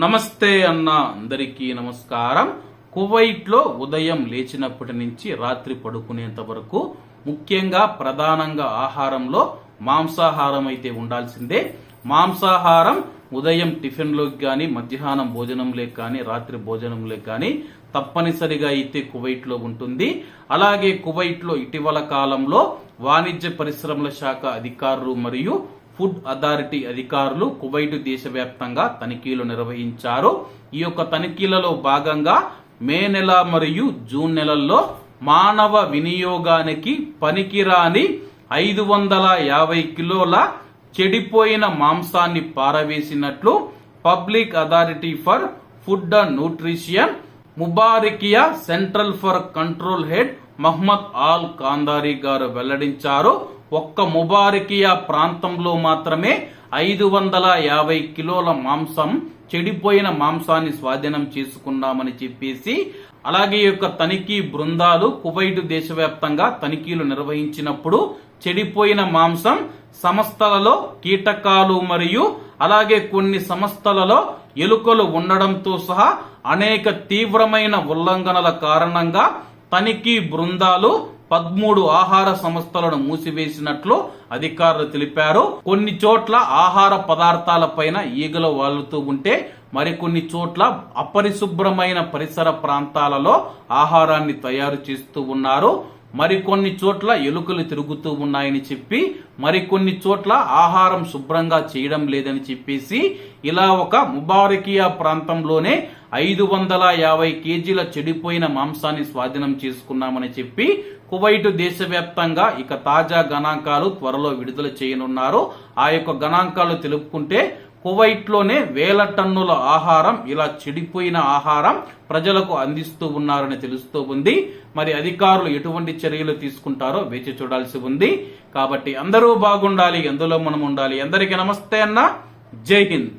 నమస్తే అన్న అందరికీ నమస్కారం. కువైట్లో ఉదయం లేచినప్పటి నుంచి రాత్రి పడుకునేంత వరకు ముఖ్యంగా ప్రధానంగా ఆహారంలో మాంసాహారం అయితే ఉండాల్సిందే. మాంసాహారం ఉదయం టిఫిన్లోకి కానీ మధ్యాహ్నం భోజనంలో కానీ రాత్రి భోజనంలో కానీ తప్పనిసరిగా అయితే కువైట్లో ఉంటుంది. అలాగే కువైట్లో ఇటీవల కాలంలో వాణిజ్య పరిశ్రమల శాఖ అధికారులు మరియు ఫుడ్ అథారిటీ అధికారులు కువైట్ దేశవ్యాప్తంగా తనిఖీలు నిర్వహించారు. ఈ యొక్క తనిఖీలలో భాగంగా మే నెల మరియు జూన్ నెలల్లో మానవ వినియోగానికి పనికిరాని ఐదు వందల యాభై కిలోల చెడిపోయిన మాంసాన్ని పారవేసినట్లు public authority for food and nutrition Mubarakiya central for control head Mohammed Al Kandari గారు వెల్లడించారు. ఒక్క ముబారికియా ప్రాంతంలో మాత్రమే ఐదు వందల యాభై కిలోల మాంసం చెడిపోయిన మాంసాన్ని స్వాధీనం చేసుకున్నామని చెప్పేసి అలాగే యొక్క తనిఖీ బృందాలు కువైట్ దేశవ్యాప్తంగా తనిఖీలు నిర్వహించినప్పుడు చెడిపోయిన మాంసం సంస్థలలో కీటకాలు మరియు అలాగే కొన్ని సంస్థలలో ఎలుకలు ఉండడంతో సహా అనేక తీవ్రమైన ఉల్లంఘనల కారణంగా తనిఖీ బృందాలు పదమూడు ఆహార సంస్థలను మూసివేసినట్లు అధికారులు తెలిపారు. కొన్ని చోట్ల ఆహార పదార్థాల పైన ఈగలు వాలుతూ ఉంటే మరికొన్ని చోట్ల అపరిశుభ్రమైన పరిసర ప్రాంతాలలో ఆహారాన్ని తయారు చేస్తూ ఉన్నారు. మరికొన్ని చోట్ల ఎలుకలు తిరుగుతూ ఉన్నాయని చెప్పి మరికొన్ని చోట్ల ఆహారం శుభ్రంగా చేయడం లేదని చెప్పేసి ఇలా ఒక ముబారకియా ప్రాంతంలోనే ఐదు వందల యాభై కేజీల చెడిపోయిన మాంసాన్ని స్వాధీనం చేసుకున్నామని చెప్పి కువైట్ దేశవ్యాప్తంగా ఇక తాజా గణాంకాలు త్వరలో విడుదల చేయనున్నారు. ఆ యొక్క గణాంకాలు తెలుపుకుంటే కువైట్లోనే వేల టన్నుల ఆహారం ఇలా చెడిపోయిన ఆహారం ప్రజలకు అందిస్తూ ఉన్నారని తెలుస్తూ ఉంది. మరి అధికారులు ఎటువంటి చర్యలు తీసుకుంటారో వేచి చూడాల్సి ఉంది. కాబట్టి అందరూ బాగుండాలి ఎందులో మనం ఉండాలి. అందరికీ నమస్తే అన్న. జై హింద్.